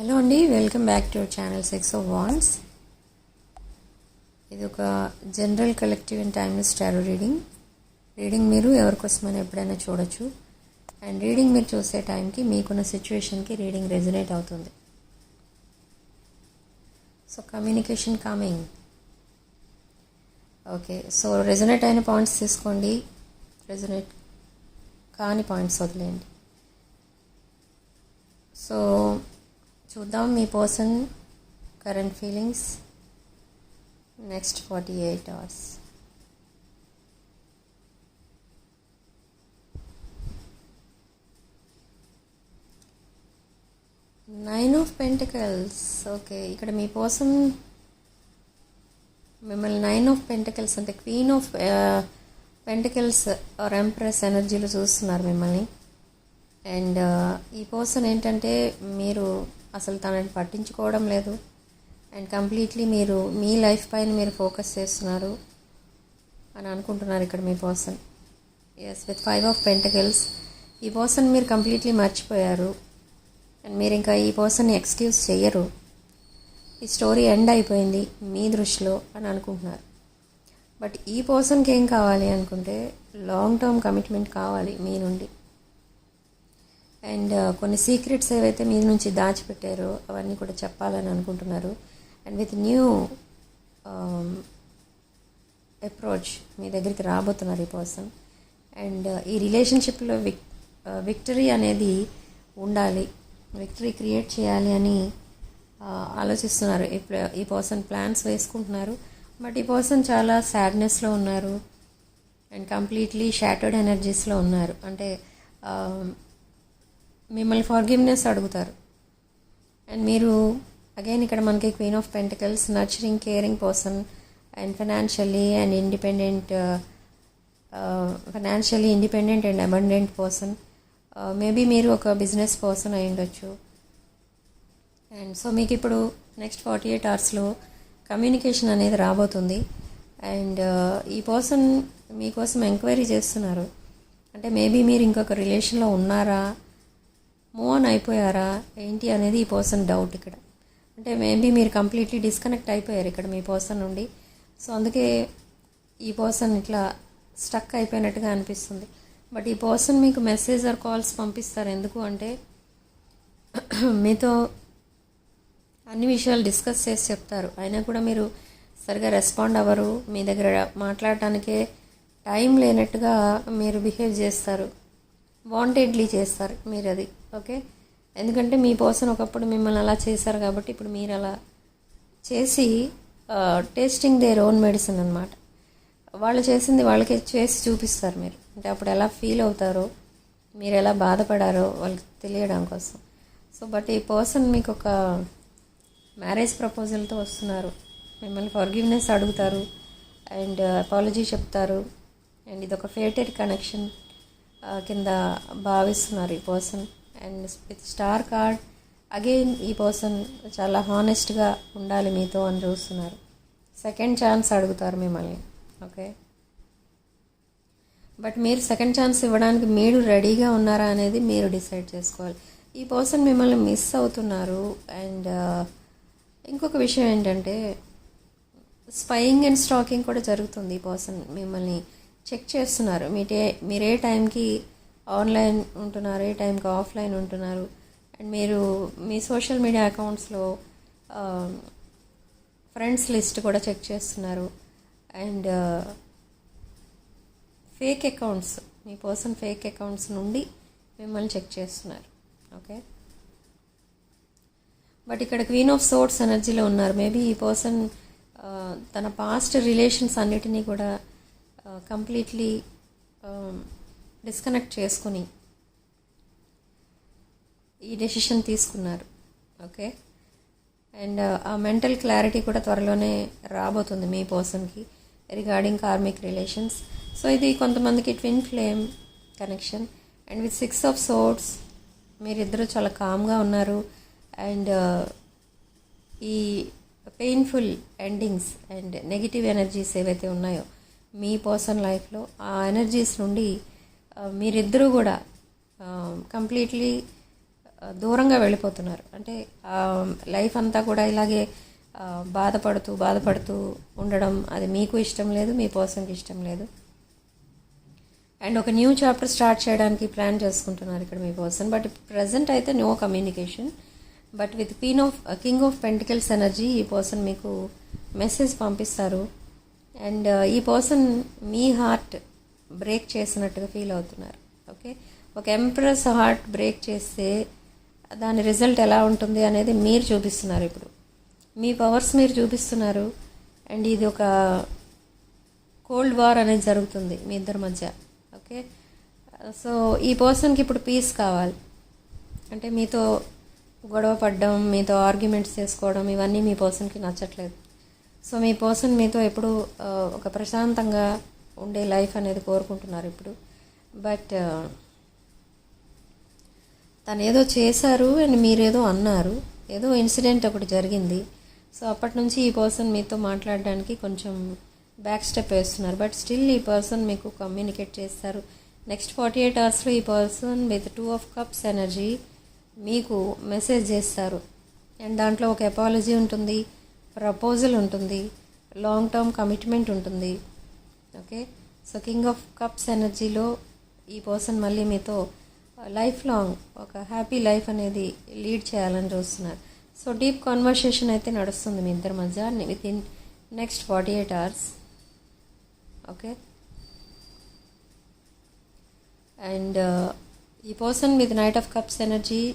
Hello అండి welcome back to our channel six of wands ఇది ఒక general collective and timeless tarot reading. Reading మీరు ఎవరికోసమైనా ఎప్పుడైనా చూడొచ్చు. అండ్ రీడింగ్ మీరు చూసే టైంకి మీకున్న సిచ్యువేషన్కి రీడింగ్ రెజనేట్ అవుతుంది. So communication coming okay so resonate అయిన పాయింట్స్ తీసుకోండి. రెజనేట్ కాని పాయింట్స్ వదిలేయండి. సో చూద్దాం మీ person current feelings next forty eight hours. Nine of pentacles okay ఇక్కడ మీ పర్సన్ మిమ్మల్ని నైన్ ఆఫ్ పెంటకల్స్ అంటే queen of pentacles or empress ఎనర్జీలో చూస్తున్నారు మిమ్మల్ని. అండ్ uh, ఈ పర్సన్ ఏంటంటే మీరు అసలు తనని పట్టించుకోవడం లేదు. అండ్ కంప్లీట్లీ మీరు మీ లైఫ్ పైన మీరు ఫోకస్ చేస్తున్నారు అని అనుకుంటున్నారు ఇక్కడ మీ person. Yes with five of pentacles ఈ పర్సన్ మీరు కంప్లీట్లీ మర్చిపోయారు. అండ్ మీరు ఇంకా ఈ పర్సన్ని ఎక్స్క్యూజ్ చేయరు ఈ స్టోరీ ఎండ్ అయిపోయింది మీ దృష్టిలో అని అనుకుంటున్నారు. బట్ ఈ పర్సన్కి ఏం కావాలి అనుకుంటే లాంగ్ టర్మ్ కమిట్మెంట్ కావాలి మీ నుండి. అండ్ uh, కొన్ని సీక్రెట్స్ ఏవైతే మీ నుంచి దాచిపెట్టారో అవన్నీ కూడా చెప్పాలని అనుకుంటున్నారు. And with new um, approach మీ దగ్గరికి రాబోతున్నారు ఈ పర్సన్ అండ్ uh, ఈ రిలేషన్షిప్లో విక్ విక్టరీ అనేది ఉండాలి. విక్టరీ క్రియేట్ చేయాలి అని uh, ఆలోచిస్తున్నారు. ఈ పర్సన్ ప్లాన్స్ వేసుకుంటున్నారు. బట్ ఈ పర్సన్ చాలా సాడ్నెస్లో ఉన్నారు. అండ్ కంప్లీట్లీ షాటర్డ్ ఎనర్జీస్లో ఉన్నారు. అంటే um, మిమ్మల్ని ఫార్గివ్నెస్ అడుగుతారు. అండ్ మీరు అగైన్ ఇక్కడ మనకి queen of pentacles nurturing caring person and financially and independent financially independent and abundant person maybe మీరు ఒక బిజినెస్ పర్సన్ అయి ఉండొచ్చు. అండ్ సో మీకు ఇప్పుడు నెక్స్ట్ ఫార్టీ ఎయిట్ అవర్స్లో కమ్యూనికేషన్ అనేది రాబోతుంది. అండ్ uh, ఈ పర్సన్ మీకోసం ఎంక్వైరీ చేస్తున్నారు. అంటే మేబీ మీరు ఇంకొక రిలేషన్లో ఉన్నారా? మూవ్ ఆన్ అయిపోయారా? ఏంటి అనేది ఈ పర్సన్ డౌట్ ఇక్కడ. అంటే మేబీ మీరు కంప్లీట్లీ డిస్కనెక్ట్ అయిపోయారు ఇక్కడ మీ పర్సన్ నుండి. సో అందుకే ఈ పర్సన్ ఇట్లా స్టక్ అయిపోయినట్టుగా అనిపిస్తుంది. బట్ ఈ పర్సన్ మీకు మెసేజ్ ఆర్ కాల్స్ పంపిస్తారు. ఎందుకు అంటే మీతో అన్ని విషయాలు డిస్కస్ చేసి చెప్తారు. అయినా కూడా మీరు సరిగా రెస్పాండ్ అవ్వరు. మీ దగ్గర మాట్లాడటానికే టైం లేనట్టుగా మీరు బిహేవ్ చేస్తారు. వాంటెడ్లీ చేస్తారు. మీరు అది. ఓకే? ఎందుకంటే మీ పర్సన్ ఒకప్పుడు మిమ్మల్ని అలా చేశారు కాబట్టి ఇప్పుడు మీరు అలా చేసి టేస్టింగ్ దేర్ ఓన్ మెడిసిన్ అనమాట వాళ్ళు చేసింది వాళ్ళకి చేసి చూపిస్తారు మీరు. అంటే అప్పుడు ఎలా ఫీల్ అవుతారో మీరు ఎలా బాధపడారో వాళ్ళకి తెలియడం కోసం. సో బట్ ఈ పర్సన్ మీకు ఒక మ్యారేజ్ ప్రపోజల్తో వస్తున్నారు. మిమ్మల్ని ఫర్గివ్నెస్ అడుగుతారు. అండ్ అపాలజీ చెప్తారు. అండ్ ఇది ఒక ఫేటెడ్ కనెక్షన్ కింద భావిస్తున్నారు ఈ person. And with star card. Again ఈ పర్సన్ చాలా హానెస్ట్గా ఉండాలి మీతో అని చూస్తున్నారు. సెకండ్ ఛాన్స్ అడుగుతారు మిమ్మల్ని ఓకే బట్ మీరు సెకండ్ ఛాన్స్ ఇవ్వడానికి మీరు రెడీగా ఉన్నారా అనేది మీరు డిసైడ్ చేసుకోవాలి. ఈ పర్సన్ మిమ్మల్ని మిస్ అవుతున్నారు అండ్ uh, ఇంకొక విషయం ఏంటంటే స్పయింగ్ అండ్ స్టాకింగ్ కూడా జరుగుతుంది ఈ పర్సన్ మిమ్మల్ని చెక్ చేస్తున్నారు. మీటే మీరే టైంకి ఆన్లైన్ ఉంటున్నారు ఏ టైంకి ఆఫ్లైన్ ఉంటున్నారు. అండ్ మీరు మీ సోషల్ మీడియా అకౌంట్స్లో ఫ్రెండ్స్ లిస్ట్ కూడా చెక్ చేస్తున్నారు. అండ్ ఫేక్ అకౌంట్స్ మీ పర్సన్ ఫేక్ అకౌంట్స్ నుండి మిమ్మల్ని చెక్ చేస్తున్నారు. ఓకే? బట్ ఇక్కడ క్వీన్ ఆఫ్ సోర్ట్స్ ఎనర్జీలో ఉన్నారు. మేబీ ఈ పర్సన్ తన పాస్ట్ రిలేషన్స్ అన్నిటినీ కూడా కంప్లీట్లీ డిస్కనెక్ట్ చేసుకుని ఈ డెసిషన్ తీసుకున్నారు. ఓకే? అండ్ ఆ మెంటల్ క్లారిటీ కూడా త్వరలోనే రాబోతుంది మీ పర్సన్కి రిగార్డింగ్ కార్మిక్ రిలేషన్స్. సో ఇది కొంతమందికి twin flame connection. And with six of swords మీరిద్దరూ చాలా కామ్గా ఉన్నారు. అండ్ ఈ painful endings and negative energies ఏవైతే ఉన్నాయో మీ పర్సన్ లైఫ్లో ఆ ఎనర్జీస్ నుండి మీరిద్దరూ కూడా కంప్లీట్లీ దూరంగా వెళ్ళిపోతున్నారు. అంటే లైఫ్ అంతా కూడా ఇలాగే బాధపడుతూ బాధపడుతూ ఉండడం అది మీకు ఇష్టం లేదు మీ పర్సన్కి ఇష్టం లేదు. అండ్ ఒక న్యూ చాప్టర్ స్టార్ట్ చేయడానికి ప్లాన్ చేసుకుంటున్నారు ఇక్కడ మీ పర్సన్. బట్ ప్రజెంట్ అయితే no communication. But with queen of king of pentacles energy ఈ పర్సన్ మీకు మెసేజ్ పంపిస్తారు. అండ్ ఈ పర్సన్ మీ హార్ట్ బ్రేక్ చేసినట్టుగా ఫీల్ అవుతున్నారు. ఓకే? ఒక ఎంప్రెస్ హార్ట్ బ్రేక్ చేస్తే దాని రిజల్ట్ ఎలా ఉంటుంది అనేది మీరు చూపిస్తున్నారు ఇప్పుడు. మీ పవర్స్ మీరు చూపిస్తున్నారు. అండ్ ఇది ఒక కోల్డ్ వార్ అనేది జరుగుతుంది మీ ఇద్దరి మధ్య. ఓకే? సో ఈ పర్సన్కి ఇప్పుడు పీస్ కావాలి. అంటే మీతో గొడవ పడడం మీతో ఆర్గ్యుమెంట్స్ చేసుకోవడం ఇవన్నీ మీ పర్సన్కి నచ్చట్లేదు. సో మీ పర్సన్ మీతో ఎప్పుడు ఒక ప్రశాంతంగా ఉండే లైఫ్ అనేది కోరుకుంటున్నారు ఇప్పుడు. బట్ తను ఏదో చేశారు అండ్ మీరేదో అన్నారు. ఏదో ఇన్సిడెంట్ ఒకటి జరిగింది. సో అప్పటి నుంచి ఈ పర్సన్ మీతో మాట్లాడడానికి కొంచెం బ్యాక్ స్టెప్ వేస్తున్నారు. బట్ స్టిల్ ఈ పర్సన్ మీకు కమ్యూనికేట్ చేస్తారు. నెక్స్ట్ ఫార్టీ ఎయిట్ అవర్స్లో ఈ person with two of cups energy మీకు మెసేజ్ చేస్తారు. అండ్ దాంట్లో ఒక ఎపాలజీ ఉంటుంది ప్రపోజల్ ఉంటుంది లాంగ్ టర్మ్ కమిట్మెంట్ ఉంటుంది. Okay? So king of cups ఎనర్జీలో ఈ పర్సన్ మళ్ళీ మీతో లైఫ్ లాంగ్ ఒక హ్యాపీ లైఫ్ అనేది లీడ్ చేయాలని చూస్తున్నారు. సో డీప్ కాన్వర్సేషన్ అయితే నడుస్తుంది మీ ఇద్దరి మధ్య with in next forty eight hours. Okay? And ఈ person with knight of cups energy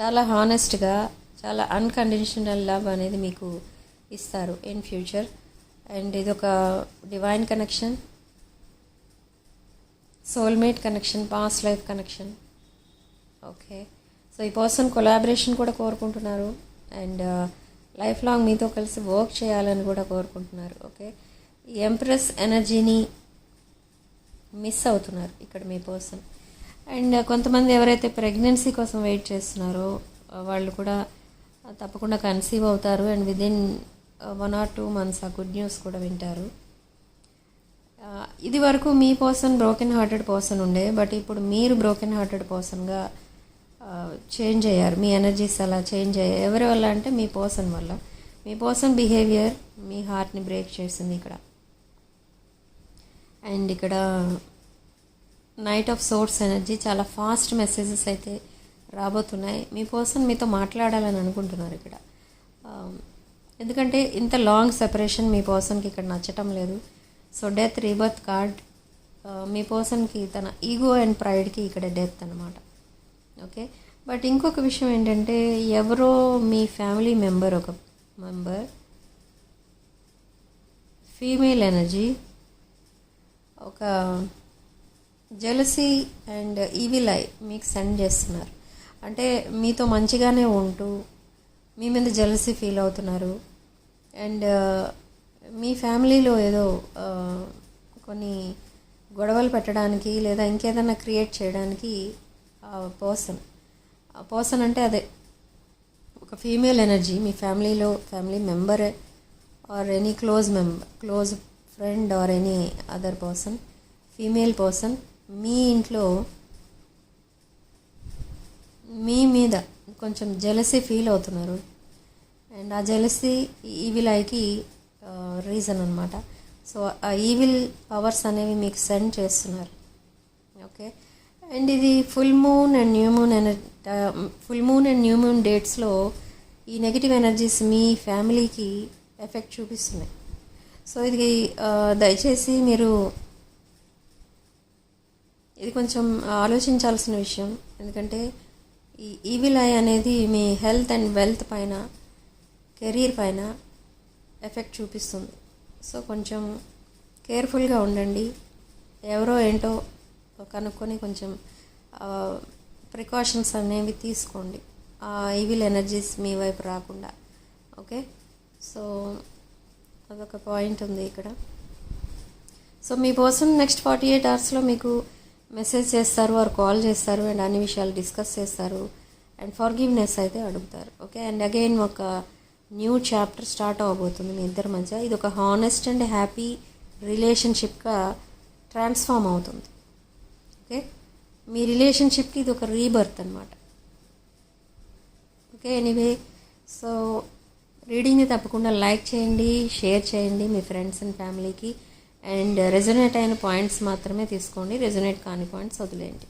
చాలా హానెస్ట్గా చాలా అన్కండిషనల్ లవ్ అనేది మీకు ఇస్తారు ఇన్ ఫ్యూచర్. అండ్ ఇది ఒక divine connection soulmate connection past life connection okay so ఈ పర్సన్ కొలాబరేషన్ కూడా కోరుకుంటున్నారు. అండ్ uh, లైఫ్ లాంగ్ మీతో కలిసి వర్క్ చేయాలని కూడా కోరుకుంటున్నారు. ఓకే ఈ ఎంప్రెస్ ఎనర్జీని మిస్ అవుతున్నారు ఇక్కడ మీ పర్సన్ అండ్ uh, కొంతమంది ఎవరైతే ప్రెగ్నెన్సీ కోసం వెయిట్ చేస్తున్నారో uh, వాళ్ళు కూడా తప్పకుండా కన్సీవ్ అవుతారు. And within one or two months ఆ గుడ్ న్యూస్ కూడా వింటారు. ఇది వరకు మీ పర్సన్ బ్రోకెన్ హార్టెడ్ పర్సన్ ఉండే బట్ ఇప్పుడు మీరు బ్రోకెన్ హార్టెడ్ పర్సన్గా చేంజ్ అయ్యారు. మీ ఎనర్జీస్ అలా చేంజ్ అయ్యాయి. ఎవరి వల్ల అంటే మీ పర్సన్ వల్ల. మీ పర్సన్ బిహేవియర్ మీ హార్ట్ని బ్రేక్ చేసింది ఇక్కడ. అండ్ ఇక్కడ నైట్ ఆఫ్ సోర్స్ ఎనర్జీ చాలా ఫాస్ట్ మెసేజెస్ అయితే రాబోతున్నాయి. మీ పర్సన్ మీతో మాట్లాడాలని అనుకుంటున్నారు ఇక్కడ. ఎందుకంటే ఇంత లాంగ్ సెపరేషన్ మీ పర్సన్కి ఇక్కడ నచ్చటం లేదు. సో డెత్ రీబర్త్ కార్డ్ మీ పర్సన్కి తన ఈగో అండ్ ప్రైడ్కి ఇక్కడ డెత్ అనమాట ఓకే? బట్ ఇంకొక విషయం ఏంటంటే ఎవరో మీ ఫ్యామిలీ మెంబర్ ఒక మెంబర్ ఫీమేల్ ఎనర్జీ ఒక జెలసీ అండ్ ఈవిల్ ఐ మీకు సెండ్ చేస్తున్నారు. అంటే మీతో మంచిగానే ఉంటూ మీ మీద జెలసీ ఫీల్ అవుతున్నారు. అండ్ మీ ఫ్యామిలీలో ఏదో కొన్ని గొడవలు పెట్టడానికి లేదా ఇంకేదైనా క్రియేట్ చేయడానికి పర్సన్ పర్సన్ అంటే అదే ఒక ఫీమేల్ ఎనర్జీ. మీ ఫ్యామిలీలో family member or any close member close friend or any other person female person మీ ఇంట్లో మీ మీద కొంచెం జెలసీ ఫీల్ అవుతున్నారు. అండ్ ఆ జెలసీ ఈవిల్ ఐకి రీజన్ అనమాట సో ఆ ఈవిల్ పవర్స్ అనేవి మీకు సెండ్ చేస్తున్నారు. ఓకే? అండ్ ఇది full moon and new moon energy full moon and new moon డేట్స్లో ఈ నెగిటివ్ ఎనర్జీస్ మీ ఫ్యామిలీకి ఎఫెక్ట్ చూపిస్తున్నాయి. సో ఇది దయచేసి మీరు ఇది కొంచెం ఆలోచించాల్సిన విషయం. ఎందుకంటే ఈ ఈవిల్ ఐ అనేది మీ హెల్త్ అండ్ వెల్త్ పైన కెరీర్ పైన ఎఫెక్ట్ చూపిస్తుంది. సో కొంచెం కేర్ఫుల్గా ఉండండి. ఎవరో ఏంటో కనుక్కొని కొంచెం ప్రికాషన్స్ అనేవి తీసుకోండి. ఆ ఈవిల్ ఎనర్జీస్ మీ వైపు రాకుండా. ఓకే? సో అదొక పాయింట్ ఉంది ఇక్కడ. సో మీ పర్సన్ నెక్స్ట్ ఫార్టీ ఎయిట్ అవర్స్లో మీకు మెసేజ్ చేస్తారు వారు కాల్ చేస్తారు అండ్ అన్ని విషయాలు డిస్కస్ చేస్తారు అండ్ ఫార్గివ్నెస్ అయితే అడుగుతారు. ఓకే? అండ్ అగైన్ ఒక న్యూ చాప్టర్ స్టార్ట్ అవ్వబోతుంది మీ ఇద్దరి మధ్య. ఇది ఒక హానెస్ట్ అండ్ హ్యాపీ రిలేషన్షిప్గా ట్రాన్స్ఫార్మ్ అవుతుంది. ఓకే? మీ రిలేషన్షిప్కి ఇది ఒక రీబర్త్ అనమాట ఓకే? ఎనీవే సో రీడింగ్ని తప్పకుండా లైక్ చేయండి షేర్ చేయండి మీ ఫ్రెండ్స్ అండ్ ఫ్యామిలీకి అండ్ రెజొనేట్ అయిన పాయింట్స్ మాత్రమే తీసుకోండి. రెజొనేట్ కాని పాయింట్స్ వదిలేయండి.